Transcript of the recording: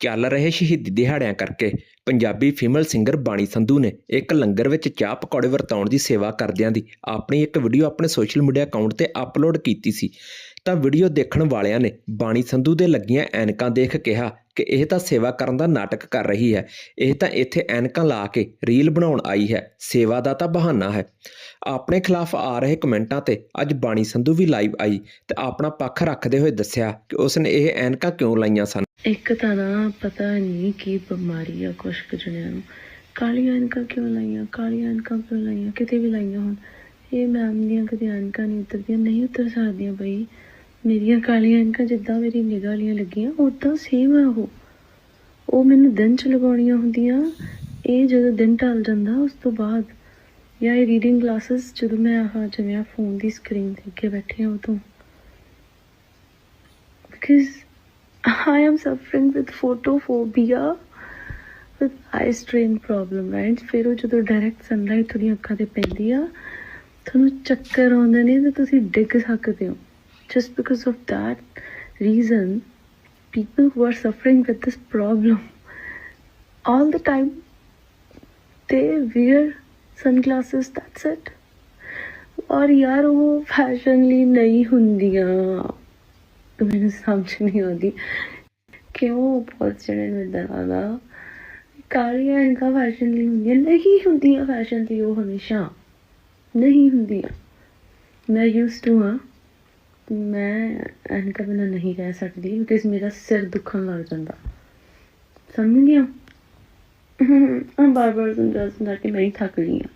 ਚੱਲ ਰਹੇ ਸ਼ਹੀਦੀ ਦਿਹਾੜਿਆਂ ਕਰਕੇ ਪੰਜਾਬੀ ਫੀਮੇਲ ਸਿੰਗਰ ਬਾਣੀ ਸੰਧੂ ਨੇ ਇੱਕ ਲੰਗਰ ਵਿੱਚ ਚਾਹ ਪਕੌੜੇ ਵਰਤਾਉਣ ਦੀ ਸੇਵਾ ਕਰਦਿਆਂ ਦੀ ਆਪਣੀ ਇੱਕ ਵੀਡੀਓ ਆਪਣੇ ਸੋਸ਼ਲ ਮੀਡੀਆ ਅਕਾਊਂਟ ਤੇ ਅਪਲੋਡ ਕੀਤੀ ਸੀ। ਤਾਂ ਵੀਡੀਓ ਦੇਖਣ ਵਾਲਿਆਂ ਨੇ ਬਾਣੀ ਸੰਧੂ ਦੇ ਲੱਗੀਆਂ ਐਨਕਾਂ ਦੇਖ ਕਿਹਾ ਕਿ ਇਹ ਤਾਂ ਸੇਵਾ ਕਰਨ ਦਾ ਨਾਟਕ ਕਰ ਰਹੀ ਹੈ। ਇਹ ਤਾਂ ਇੱਥੇ ਐਨਕਾਂ ਲਾ ਕੇ ਰੀਲ ਬਣਾਉਣ ਆਈ ਹੈ। ਸੇਵਾ ਦਾ ਤਾਂ ਬਹਾਨਾ ਹੈ। ਆਪਣੇ ਖਿਲਾਫ ਆ ਰਹੇ ਕਮੈਂਟਾਂ ਤੇ ਅੱਜ ਬਾਣੀ ਸੰਧੂ ਵੀ ਲਾਈਵ ਆਈ ਤੇ ਆਪਣਾ ਪੱਖ ਰੱਖਦੇ ਹੋਏ ਦੱਸਿਆ ਕਿ ਉਸਨੇ ਇਹ ਐਨਕਾਂ ਕਿਉਂ ਲਾਈਆਂ ਸਨ। ਇੱਕ ਤਾਂ ਨਾ ਪਤਾ ਨਹੀਂ ਕੀ ਬਿਮਾਰੀ ਆ ਕੁਛ ਕੁ ਜਣਿਆਂ ਨੂੰ। ਕਾਲੀਆਂ ਐਨਕਾਂ ਕਿਉਂ ਲਾਈਆਂ? ਕਾਲੀਆਂ ਐਨਕਾਂ ਕਿਉਂ ਲਾਈਆਂ? ਕਿਤੇ ਵੀ ਲਾਈਆਂ ਹੁਣ। ਇਹ ਮੈਮ ਦੀਆਂ ਕਦੇ ਐਨਕਾਂ ਨਹੀਂ ਉਤਰਦੀਆਂ, ਨਹੀਂ ਉਤਰ ਸਕਦੀਆਂ ਬਈ। ਮੇਰੀਆਂ ਕਾਲੀਆਂ ਐਨਕਾਂ ਜਿੱਦਾਂ ਮੇਰੀ ਨਿਗਾਹ ਵਾਲੀਆਂ ਲੱਗੀਆਂ ਉਦਾਂ ਸੇਮ ਆ ਉਹ। ਉਹ ਮੈਨੂੰ ਦਿਨ ਚ ਲਗਾਉਣੀਆਂ ਹੁੰਦੀਆਂ। ਇਹ ਜਦੋਂ ਦਿਨ ਢਲ ਜਾਂਦਾ, ਉਸ ਤੋਂ ਬਾਅਦ ਜਾਂ ਇਹ ਰੀਡਿੰਗ ਕਲਾਸਿਸ ਜਦੋਂ ਮੈਂ ਆਹ ਜਿਵੇਂ ਆ ਫੋਨ ਦੀ ਸਕਰੀਨ ਤੇ ਅੱਗੇ ਬੈਠੀ ਹਾਂ ਉਦੋਂ। Because I am suffering with photophobia with eye strain problem right ਫਿਰ ਉਹ ਜਦੋਂ ਡਾਇਰੈਕਟ ਸਨਲਾਈਟ ਤੁਹਾਡੀਆਂ ਅੱਖਾਂ ਤੇ ਪੈਂਦੀ ਆ ਤੁਹਾਨੂੰ ਚੱਕਰ ਆਉਂਦੇ ਨੇ ਤੇ ਤੁਸੀਂ ਡਿੱਗ ਸਕਦੇ ਹੋ just because of that reason people who are suffering with this problem all the time they wear sunglasses that's it ਔਰ ਯਾਰ ਉਹ ਫੈਸ਼ਨ ਲਈ ਨਹੀਂ ਹੁੰਦੀਆਂ ਮੈਨੂੰ ਸਮਝ ਨਹੀਂ ਆਉਂਦੀ। ਕਿਉਂ ਬਹੁਤ ਜਣੇ ਨੂੰ ਏਦਾਂ ਦਾ ਕਾਲੀਆਂ ਇਨਕਾ ਫੈਸ਼ਨ ਲਈ ਹੁੰਦੀਆਂ। ਨਹੀਂ ਹੁੰਦੀਆਂ ਫੈਸ਼ਨ ਲਈ ਉਹ ਹਮੇਸ਼ਾ। ਨਹੀਂ ਹੁੰਦੀਆਂ। ਮੈਂ ਯੂਜ਼ ਟੂ ਹਾਂ। ਮੈਂ ਐਨਕਾ ਬਿਨਾਂ ਨਹੀਂ ਰਹਿ ਸਕਦੀ ਕਿਉਂਕਿ ਮੇਰਾ ਸਿਰ ਦੁਖਣ ਲੱਗ ਜਾਂਦਾ। ਸਮਝ ਗਿਆ ਹਾਂ ਬਾਰ ਬਾਰ ਸਮਝਾ ਸਮਝਾ ਕੇ ਮੈਂ ਹੀ ਥੱਕ ਗਈ ਹਾਂ।